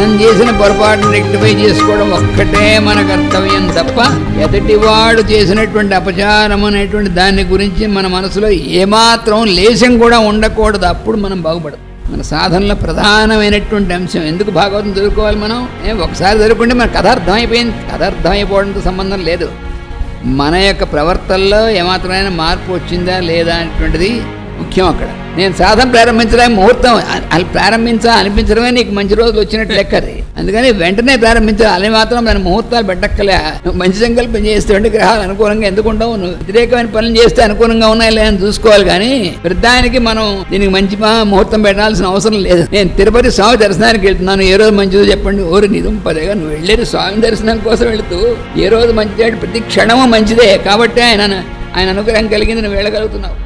మనం చేసిన పొరపాటును రెక్టిఫై చేసుకోవడం ఒక్కటే మన కర్తవ్యం తప్ప ఎదటివాడు చేసినటువంటి అపచారం అనేటువంటి దాని గురించి మన మనసులో ఏమాత్రం లేశం కూడా ఉండకూడదు. అప్పుడు మనం బాగుపడదు మన సాధనలో ప్రధానమైనటువంటి అంశం ఎందుకు భాగవతం చదువుకోవాలి మనం? ఒకసారి చదువుకుంటే మన కథ అర్థమైపోయింది. కథ అర్థమైపోవడంతో సంబంధం లేదు. మన యొక్క ప్రవర్తనలో ఏమాత్రమైన మార్పు వచ్చిందా లేదా అనేటువంటిది ముఖ్యం అక్కడ. నేను సాధన ప్రారంభించడానికి ముహూర్తం అది ప్రారంభించా అనిపించడమే నీకు మంచి రోజులు వచ్చినట్టు లెక్క అది. అందుకని వెంటనే ప్రారంభించాలి అని మాత్రం దాని ముహూర్తాలు పెట్టక్కలే మంచి సంకల్పం చేస్తే గ్రహాలు అనుకూలంగా ఎందుకు ఉండవు? నువ్వు వ్యతిరేకమైన పనులు చేస్తే అనుకూలంగా ఉన్నాయి లేదని చూసుకోవాలి కానీ వృద్ధానికి మనం దీనికి మంచి ముహూర్తం పెట్టాల్సిన అవసరం లేదు. నేను తిరుపతి స్వామి దర్శనానికి వెళ్తున్నాను. ఏ రోజు మంచిదో చెప్పండి. ఓరు నిజం పదేగా నువ్వు వెళ్ళేది స్వామి దర్శనం కోసం వెళుతూ ఏ రోజు మంచిదే ప్రతి క్షణము మంచిదే. కాబట్టి ఆయన ఆయన అనుగ్రహం కలిగింది నువ్వు వెళ్ళగలుగుతున్నావు.